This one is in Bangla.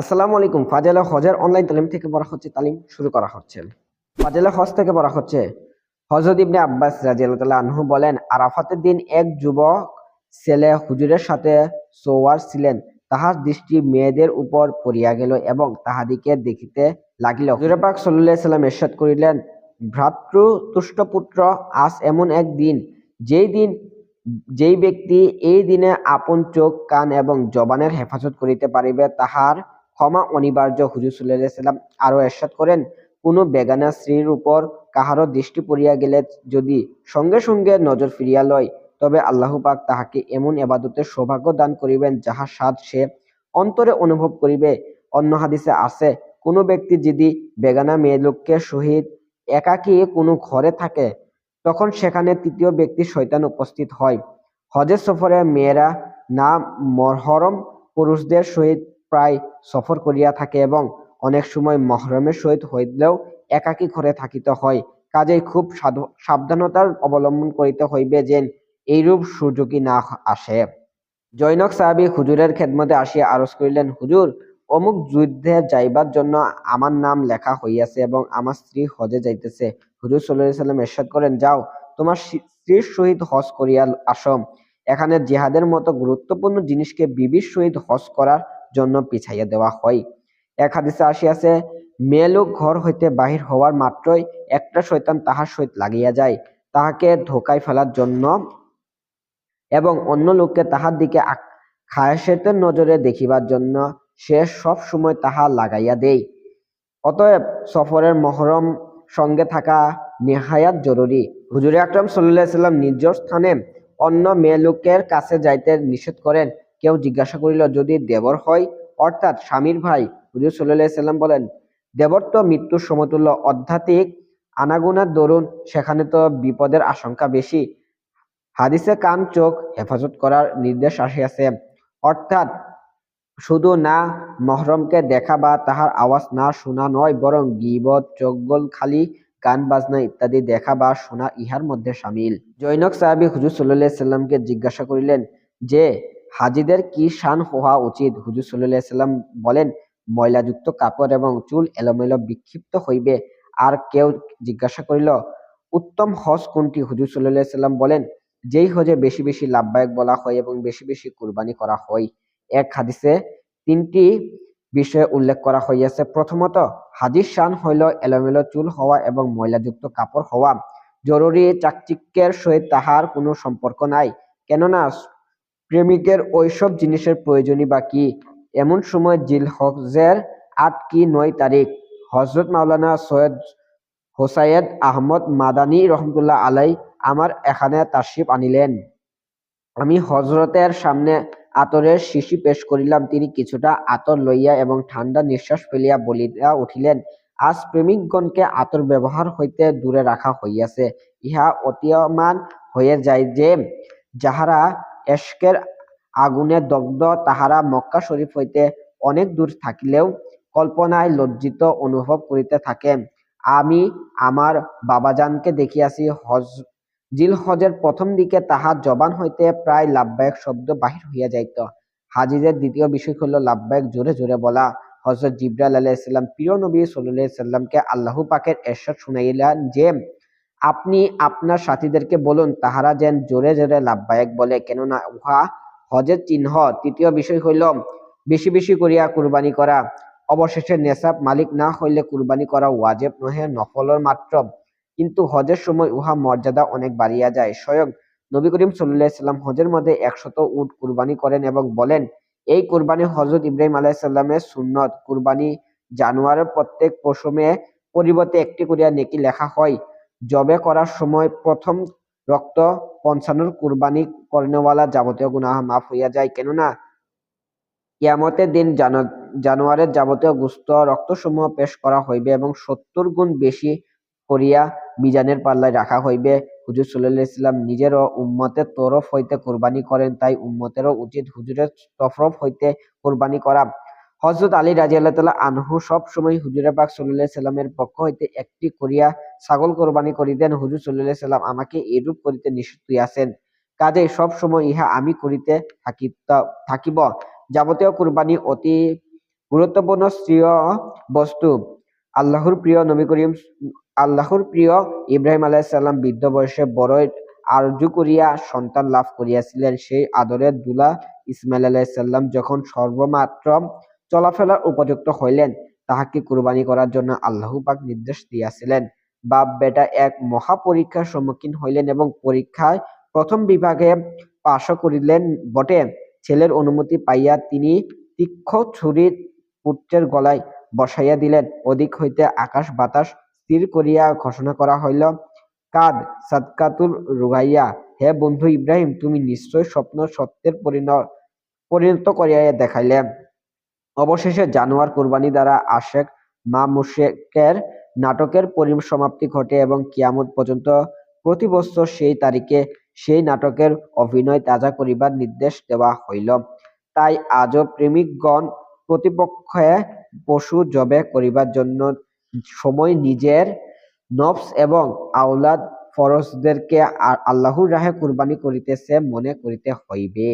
আসসালামু আলাইকুম ফাজেলা হজের অনলাইন তালিম থেকে পড়া হচ্ছে তালিম শুরু করা হচ্ছে। ফাজেলা হজ থেকে পড়া হচ্ছে হজরত ইবনে আব্বাস রাজিয়াল্লাহ আনহু বলেন, আরাফাতের দিন এক যুবক ছেলে হুজুরের সাথে সোয়ার ছিলেন, তাহার দৃষ্টি মেয়েদের উপর পড়িয়া গেল এবং তাহাদিকে দেখিতে লাগিল। হুজুরে পাক সাল্লাল্লাহু সাল্লাম এরশাদ করিলেন, ভ্রাতৃ তুষ্টপুত্র আজ এমন এক দিন, যেই দিন, যেই ব্যক্তি এই দিনে আপন চোখ, কান এবং জবানের হেফাজত করিতে পারিবে, তাহার ক্ষমা অনিবার্য, হুজুর সাল্লাহ সাল্লাম আরও এরশাদ করেন, কোনো বেগানা স্ত্রীর উপর কাহারও দৃষ্টি পড়িয়া গেলে যদি সঙ্গে সঙ্গে নজর ফিরিয়া লয়, তবে আল্লাহ পাক তাহাকে এমন এবাদতের সৌভাগ্য দান করিবেন যাহার স্বাদ সে অন্তরে অনুভব করিবে। অন্য হাদিসে আছে, কোনো ব্যক্তি যদি বেগানা মেয়ে লোককে সহিত একাকী কোনো ঘরে থাকে, তখন সেখানে তৃতীয় ব্যক্তি শয়তান উপস্থিত হয়। হজের সফরে মেয়েরা না মহরম পুরুষদের সহিত প্রায় সফর করিয়া থাকে এবং অনেক সময় মহরমের সহিত হইলেও একাকী ঘরে থাকিতে হয়। কাজেই খুব সাবধানতার অবলম্বন করিতে হইবে যেন এইরূপ সুযোগী না আসে। জৈনক সাহাবী হুজুরের খেদমতে আসিয়া আরজ করিলেন, হুজুর, অমুক যুদ্ধে যাইবার জন্য আমার নাম লেখা হইয়াছে এবং আমার স্ত্রী হজে যাইতেছে। হুজুর সাল্লাহ সাল্লাম এরশাদ করেন, যাও, তোমার স্ত্রীর সহিত হজ করিয়া আসো এখানে জিহাদের মতো গুরুত্বপূর্ণ জিনিসকে বিবির সহিত হজ করার জন্য পিছাইয়া দেওয়া হয়। এক হাদিসে আসিয়াছে, মেয়ে ঘর হইতে বাহির হওয়ার মাত্রই একটা শয়তান তাহার সহিত লাগিয়া যায়। তাহাকে ধোকায় ফেলার জন্য এবং অন্য লোককে তাহার দিকে খায়েশেতের নজরে দেখিবার জন্য সে সব সময় তাহা লাগাইয়া দেয়। অতএব সফরের মহরম সঙ্গে থাকা নেহায়াত জরুরি। হুজুরে আকরাম সাল্লাহ সাল্লাম নিজ স্থানে অন্য মেয়ে লোকের কাছে যাইতে নিষেধ করেন। কেউ জিজ্ঞাসা করিল, যদি দেবর হয়? অর্থাৎ স্বামীর ভাই হুজুর সাল্লাহ সাল্লাম বলেন, দেবর তো মৃত্যুর সমতুল্য আধ্যাত্মিক আনাগুনার দরুন, সেখানে তো বিপদের আশঙ্কা বেশি। হাদিসে কান চোখ হেফাজত করার নির্দেশ আসিয়াছে। অর্থাৎ শুধু না, মহরমকে দেখা বা তাহার আওয়াজ না শোনা নয়, বরং গিবত, চোখগোল, খালি গান বাজনা ইত্যাদি দেখা বা শোনা ইহার মধ্যে সামিল। জৈনক সাহাবি হুজুর সাল্লাহ সাল্লামকে জিজ্ঞাসা করিলেন যে হাজিদের কি শান হওয়া উচিত? হুজুর সাল্লাহ সাল্লাম বলেন, ময়লাযুক্ত কাপড় এবং চুল এলোমেলো বিক্ষিপ্ত হইবে, আর কেউ জিজ্ঞাসা করিল, উত্তম হজ কোনটি? হুজুর সাল্লাহ সাল্লাম বলেন, যেই হজে বেশি বেশি লাভবায়ক বলা হয় এবং বেশি বেশি কুরবানি করা হয়। এক হাদিসে তিনটি বিষয়ে উল্লেখ করা হইয়াছে। প্রথমত, হাজির শান হইল এলোমেলো চুল হওয়া এবং ময়লাযুক্ত কাপড় হওয়া। জরুরি চাকচিক্যের সহিত তাহার কোনো সম্পর্ক নাই, কেননা প্রেমিকের ওইসব জিনিসের প্রয়োজনই বা কি এমন সময় জিল হজের আট কি নয় তারিখ হজরত মাওলানা সৈয়দ হোসাইদ আহমদ মাদানী রহমতুল্লাহ আলাই আমার এখানে তাশরিফ আনিলেন। আমি হজরতের সামনে আতরের শিশি পেশ করিলাম, তিনি কিছুটা আতর লইয়া এবং ঠান্ডা নিঃশ্বাস ফেলিয়া বলিয়া উঠিলেন, আজ প্রেমিকগণকে আতর ব্যবহার হইতে দূরে রাখা হইয়াছে, ইহা অতীয়মান হয়ে যায় যে, যাহারা এশকের আগুনে দগ্ধ তাহারা মক্কা শরীফ হইতে অনেক দূর থাকিলেও কল্পনায় লজ্জিত অনুভব করিতে থাকে। আমি আমার বাবাজানকে দেখিয়াছি, হজ জিল হজের প্রথম দিকে তাহার জবান হইতে প্রায় লাভবায়ক শব্দ বাহির হইয়া যাইত। হাজিদের দ্বিতীয় বিষয় হল লাভবায়ক জোরে জোরে বলা। হজরত জিব্রাইল আলাইহিসসালাম প্রিয় নবী সাল্লামকে আল্লাহ পাকের এরশাদ শুনাইলেন যে আপনি আপনার সাথীদেরকে বলুন, তাহারা যেন জোরে জোরে লাভবায়ক বলে। কেননা উহা হজের চিহ্ন। তৃতীয় বিষয় হইল, বেশি বেশি করিয়া কুরবানি করা। অবশেষে নেশাব মালিক না হইলে কুরবানি করা ওয়াজেব নহে, নফলর মাত্র। কিন্তু হজের সময় উহা মর্যাদা অনেক বাড়িয়া যায়। স্বয়ং নবী করিম সাল্লাহ সাল্লাম হজের মধ্যে একশত উট কুরবানি করেন এবং বলেন, এই কুরবানি হজরত ইব্রাহিম আলাইসাল্লামের সুন্নত। কুরবানি জানুয়ারের প্রত্যেক পশমে পরিবর্তে একটি করিয়া নেকি লেখা হয়। জবে করার সময় প্রথম রক্ত পঞ্চান্নর কুরবানি করেনওয়ালা যাবতীয় গুনাহ মাফ হইয়া যায়। কেননা, কিয়ামতের দিন জানো- জানোয়ারের যাবতীয় গুস্ত রক্তসমূহ পেশ করা হইবে এবং সত্তর গুণ বেশি করিয়া মিজানের পাল্লায় রাখা হইবে। হুজুর সাল্লাহ ইসলাম নিজেরও উম্মতের তরফ হইতে কোরবানি করেন, তাই উম্মতেরও উচিত হুজুরের তরফ হইতে কোরবানি করা। হজরত আলী রাজি আল্লাহ তালা আনহু সব সময় হুজুরে পাক সাল্লাহ সাল্লামের পক্ষ হইতে একটি করিয়া ছাগল কোরবানি করিতেন। হুজুর সাল্লাহ সাল্লাম আমাকে এরূপ করিতে নিষেধ করিয়াছেন কাজেই সব সময় ইহা আমি করিতে থাকিব। যাবতীয় কুরবানি অতি গুরুত্বপূর্ণ শ্রেয় বস্তু। আল্লাহর প্রিয় নবী করিম আল্লাহর প্রিয় ইব্রাহিম আলাইসাল্লাম বৃদ্ধ বয়সে বড়ই আরজু করিয়া সন্তান লাভ করিয়াছিলেন। সেই আদরের দুলা ইসমাইল আলাইসাল্লাম যখন সর্বমাত্র চলাফেরার উপযুক্ত হইলেন। তাহাকে কুরবানি করার জন্য আল্লাহ পাক নির্দেশ দিয়াছিলেন। বাপ বেটা এক মহা পরীক্ষার সম্মুখীন হইলেন এবং পরীক্ষায় প্রথম বিভাগে পাশও করিলেন বটে। ছেলের অনুমতি পাইয়া তিনি তীক্ষ্ণ ছুরির পুত্রের গলায় বসাইয়া দিলেন। ওদিক হইতে আকাশ বাতাস স্থির করিয়া ঘোষণা করা হইল, কাদ, সাদকাতুল রুগাইয়া, হে বন্ধু ইব্রাহিম, তুমি নিশ্চয় স্বপ্ন সত্যের পরিণত করিয়া দেখাইলে। অবশেষে জানোয়ার কুরবানি দ্বারা আশেক মা মুশেকের নাটকের পরিসমাপ্তি ঘটে এবং কিয়ামত পর্যন্ত প্রতি বছর সেই তারিখে সেই নাটকের অভিনয় তাজা করিবার নির্দেশ দেওয়া হইল। তাই আজও প্রেমিকগণ প্রতিপক্ষে পশু জবে করিবার জন্য সময় নিজের নফস এবং আওলাদ ফরজদেরকে আল্লাহর রাহে কুরবানি করিতেছে মনে করিতে হইবে।